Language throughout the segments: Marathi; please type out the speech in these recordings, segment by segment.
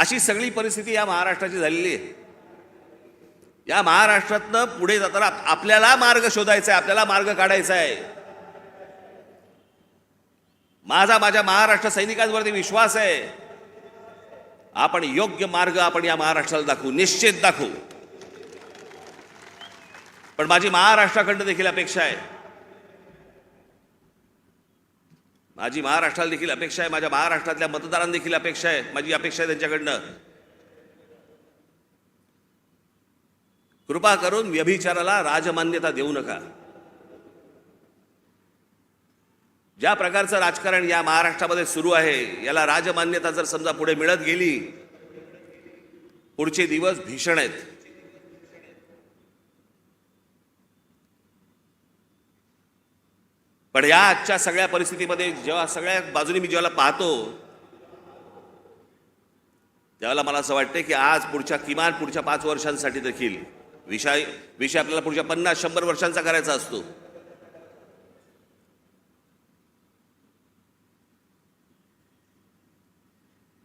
अशी सगळी परिस्थिती या महाराष्ट्राची झालेली आहे. या महाराष्ट्रातनं पुढे जाताना आपल्याला मार्ग शोधायचा आहे आपल्याला मार्ग काढायचा आहे. माझा माझ्या महाराष्ट्र सैनिकांवरती विश्वास आहे. आपण योग्य मार्ग आपण या महाराष्ट्राला दाखवू निश्चित दाखवू. पण माझी महाराष्ट्राकडनं देखील अपेक्षा आहे. माझी महाराष्ट्राला देखील अपेक्षा आहे माझ्या महाराष्ट्रातल्या मतदारांना देखील अपेक्षा आहे माझी अपेक्षा आहे त्यांच्याकडनं. कृपा करून व्यभिचाराला राजमान्यता देऊ नका. ज्या प्रकारचं राजकारण या महाराष्ट्रामध्ये सुरू आहे याला राजमान्यता जर समजा पुढे मिळत गेली पुढचे दिवस भीषण आहेत. पण या आजच्या सगळ्या परिस्थितीमध्ये जेव्हा सगळ्या बाजूने मी जेव्हा पाहतो त्यावेळेला मला असं वाटतं की आज पुढच्या किमान पुढच्या पाच वर्षांसाठी देखील विषय विषय आपल्याला पुढच्या पन्नास शंभर वर्षांचा करायचा असतो.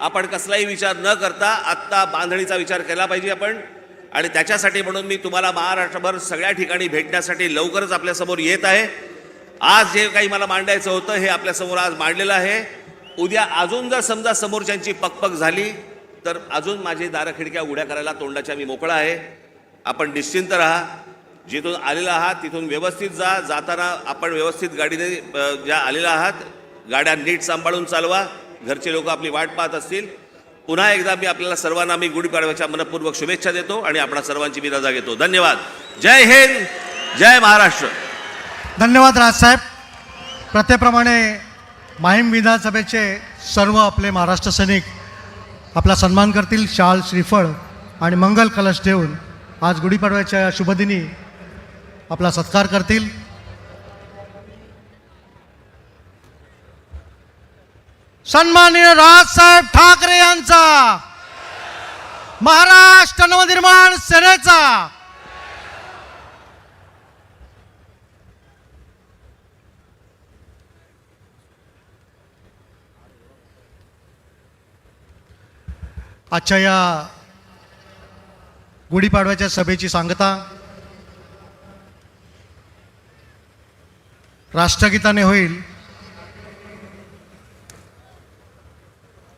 आपण कसलाही विचार न करता आत्ता बांधणीचा विचार केला पाहिजे आपण. आणि त्याच्यासाठी म्हणून मी तुम्हाला महाराष्ट्रभर सगळ्या ठिकाणी भेटण्यासाठी लवकरच आपल्यासमोर येत आहे. आज जे काही मला मांडायचं होतं हे आपल्यासमोर आज मांडलेलं आहे. उद्या अजून जर समजा समोरच्यांची पकपक झाली तर अजून माझी दारं खिडक्या उड्या करायला तोंडाच्या मी मोकळा आहे. आपण निश्चिंत राहा. जिथून आलेला आहात तिथून व्यवस्थित जा. जाताना आपण व्यवस्थित गाडीने ज्या आलेला आहात गाड्या नीट सांभाळून चालवा. घरचे लोक आपली वाट पाहत असतील. पुन्हा एकदा मी आपल्याला सर्वांना मी गुढीपाडव्याच्या मनपूर्वक शुभेच्छा देतो आणि आपणा सर्वांची मी रजा घेतो. धन्यवाद. जय हिंद जय महाराष्ट्र. धन्यवाद राजसाहेब. प्रत्येप्रमाणे माहीम विधानसभेचे सर्व आपले महाराष्ट्र सैनिक आपला सन्मान करतील शाल श्रीफळ आणि मंगल कलश देऊन आज गुढीपाडव्याच्या शुभदिनी आपला सत्कार करतील. सन्माननीय राजसाहेब ठाकरे यांचा. महाराष्ट्र नवनिर्माण सेनेचा. आजच्या या गुढीपाडव्याच्या सभेची सांगता राष्ट्रगीताने होईल.